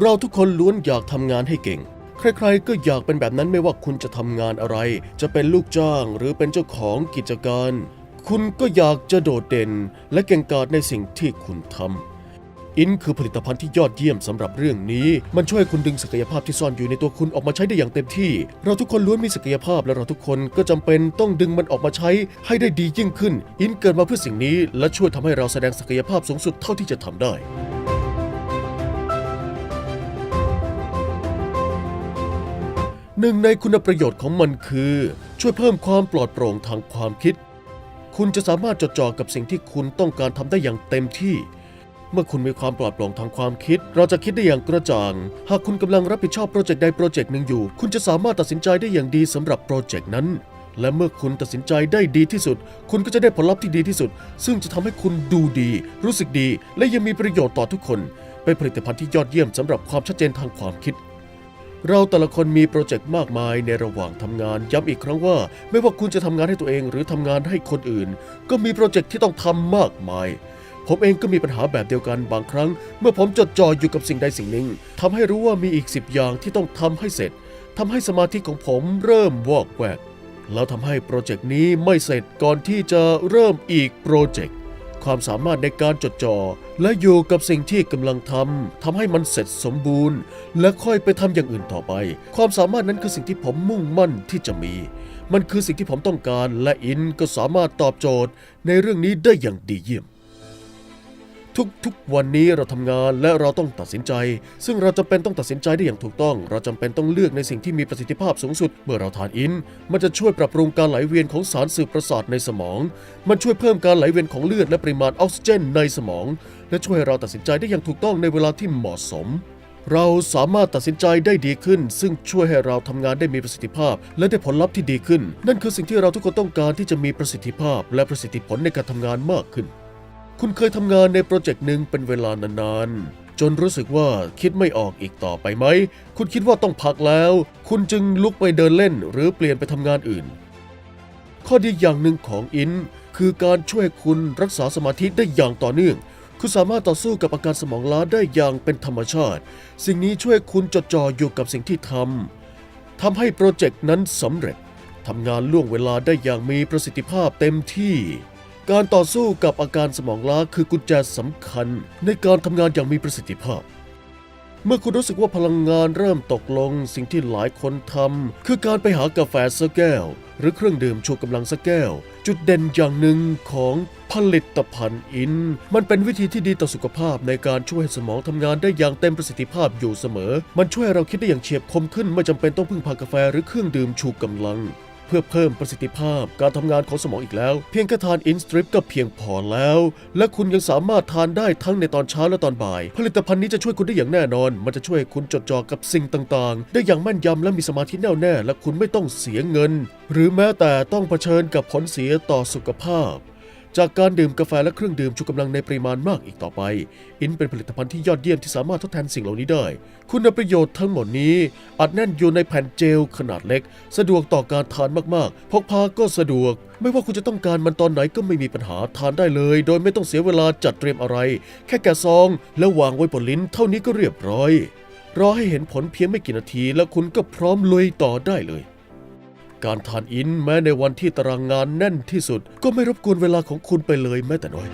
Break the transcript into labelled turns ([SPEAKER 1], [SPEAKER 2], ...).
[SPEAKER 1] เราทุกคนล้วนอยากทำงานให้เก่ง ใครๆ ก็อยากเป็นแบบนั้นไม่ว่าคุณจะทำงานอะไร จะเป็นลูกจ้างหรือเป็นเจ้าของกิจการ คุณก็อยากจะโดดเด่น และเก่งกาจในสิ่งที่คุณทำอินคือผลิตภัณฑ์ที่ยอดเยี่ยมสำหรับเรื่องนี้ มันช่วยคุณดึงศักยภาพที่ซ่อนอยู่ในตัวคุณออกมาใช้ได้อย่างเต็มที่ เราทุกคนล้วนมีศักยภาพและเราทุกคนก็จำเป็นต้องดึงมันออกมาใช้ให้ได้ดียิ่งขึ้น อินเกิดมาเพื่อสิ่งนี้ และช่วยทำให้เราแสดงศักยภาพสูงสุดเท่าที่จะทำได้ หนึ่งในคุณประโยชน์ของมันคือ ช่วยเพิ่มความปลอดโปร่งทางความคิด คุณจะสามารถจดจ่อกับสิ่งที่คุณต้องการทำได้อย่างเต็มที่ เมื่อคุณมีความปลอดโปร่งทางความคิด เราจะคิดได้อย่างกระจ่าง หากคุณกำลังรับผิดชอบโปรเจกต์ใดโปรเจกต์หนึ่งอยู่ คุณจะสามารถตัดสินใจได้อย่างดีสำหรับโปรเจกต์นั้น และเมื่อคุณตัดสินใจได้ดีที่สุด คุณก็จะได้ผลลัพธ์ที่ดีที่สุด ซึ่งจะทำให้คุณดูดี รู้สึกดี และยังมีประโยชน์ต่อทุกคน เป็นผลิตภัณฑ์ที่ยอดเยี่ยมสำหรับความชัดเจนทางความคิด เราแต่ละคนมีโปรเจกต์มากมายในระหว่างทำงานย้ำอีกครั้งว่า ไม่ว่าคุณจะทำงานให้ตัวเองหรือทำงานให้คนอื่น ก็มีโปรเจกต์ที่ต้องทำมากมาย ผมเองก็มีปัญหาแบบเดียวกันบางครั้ง เมื่อผมจดจ่ออยู่กับสิ่งใดสิ่งหนึ่งทำให้รู้ว่ามีอีกสิบอย่างที่ต้องทำให้เสร็จทำให้สมาธิของผมเริ่มวอกแวกแล้วทำให้โปรเจกต์นี้ไม่เสร็จก่อนที่จะเริ่มอีกโปรเจกต์ ความสามารถในการจดจ่อและอยู่กับสิ่งที่กำลังทำทำให้มันเสร็จสมบูรณ์ และค่อยไปทำอย่างอื่นต่อไป ความสามารถนั้นคือสิ่งที่ผมมุ่งมั่นที่จะมี มันคือสิ่งที่ผมต้องการและอินก็สามารถตอบโจทย์ในเรื่องนี้ได้อย่างดีเยี่ยม ทุกๆ วันนี้เราทำงานและเราต้องตัดสินใจ ซึ่งเราจำเป็นต้องตัดสินใจได้อย่างถูกต้อง เราจำเป็นต้องเลือกในสิ่งที่มีประสิทธิภาพสูงสุด เมื่อเราทานอิน มันจะช่วยปรับปรุงการไหลเวียนของสารสื่อประสาทในสมอง มันช่วยเพิ่มการไหลเวียนของเลือดและปริมาณออกซิเจนในสมอง และช่วยให้เราตัดสินใจได้อย่างถูกต้องในเวลาที่เหมาะสมเราสามารถตัดสินใจได้ดีขึ้น ซึ่งช่วยให้เราทำงานได้มีประสิทธิภาพ และได้ผลลัพธ์ที่ดีขึ้น นั่นคือสิ่งที่เราทุกคนต้องการที่จะมีประสิทธิภาพ และประสิทธิผลในการทำงานมากขึ้น คุณเคยทำงานในโปรเจกต์หนึ่งเป็นเวลานานๆ จนรู้สึกว่าคิดไม่ออกอีกต่อไปไหม คุณคิดว่าต้องพักแล้ว คุณจึงลุกไปเดินเล่นหรือเปลี่ยนไปทำงานอื่น ข้อดีอย่างหนึ่งของอินคือการช่วยคุณรักษาสมาธิได้อย่างต่อเนื่อง คุณสามารถต่อสู้กับอาการสมองล้าได้อย่างเป็นธรรมชาติ สิ่งนี้ช่วยคุณจดจ่ออยู่กับสิ่งที่ทำทำให้โปรเจกต์นั้นสำเร็จทำงานล่วงเวลาได้อย่างมีประสิทธิภาพเต็มที่ การต่อสู้กับอาการสมองล้าคือกุญแจสำคัญในการทำงานอย่างมีประสิทธิภาพ เมื่อคุณรู้สึกว่าพลังงานเริ่มตกลงสิ่งที่หลายคนทำคือการไปหากาแฟสักแก้ว หรือเครื่องดื่มชูกำลังสักแก้ว จุดเด่นอย่างหนึ่งของผลิตภัณฑ์อิน มันเป็นวิธีที่ดีต่อสุขภาพในการช่วยให้สมองทำงานได้อย่างเต็มประสิทธิภาพอยู่เสมอ มันช่วยให้เราคิดได้อย่างเฉียบคมขึ้นไม่จำเป็นต้องพึ่งพากาแฟหรือเครื่องดื่มชูกำลัง เพื่อเพิ่มประสิทธิภาพการทำงานของสมองอีกแล้ว เพียงแค่ทานอินสตริปก็เพียงพอแล้ว และคุณยังสามารถทานได้ทั้งในตอนเช้าและตอนบ่าย ผลิตภัณฑ์นี้จะช่วยคุณได้อย่างแน่นอน มันจะช่วยคุณจดจ่อกับสิ่งต่างๆ ได้อย่างแม่นยำและมีสมาธิแน่วแน่และคุณไม่ต้องเสียเงิน หรือแม้แต่ต้องเผชิญกับผลเสียต่อสุขภาพ จากการดื่มกาแฟและเครื่องดื่มชูกำลังในปริมาณมากอีกต่อไป อินเป็นผลิตภัณฑ์ที่ยอดเยี่ยมที่สามารถทดแทนสิ่งเหล่านี้ได้ คุณประโยชน์ทั้งหมดนี้อัดแน่นอยู่ในแผ่นเจลขนาดเล็ก สะดวกต่อการทานมากๆ พกพาก็สะดวก ไม่ว่าคุณจะต้องการมันตอนไหนก็ไม่มีปัญหาทานได้เลย โดยไม่ต้องเสียเวลาจัดเตรียมอะไร แค่แกะซอง แล้ววางไว้บนลิ้นเท่านี้ก็เรียบร้อย รอให้เห็นผลเพียงไม่กี่นาที แล้วคุณก็พร้อมลุยต่อได้เลย การทานอินแม้ในวันที่ตารางงานแน่นที่สุด ก็ไม่รบกวนเวลาของคุณไปเลยแม้แต่น้อย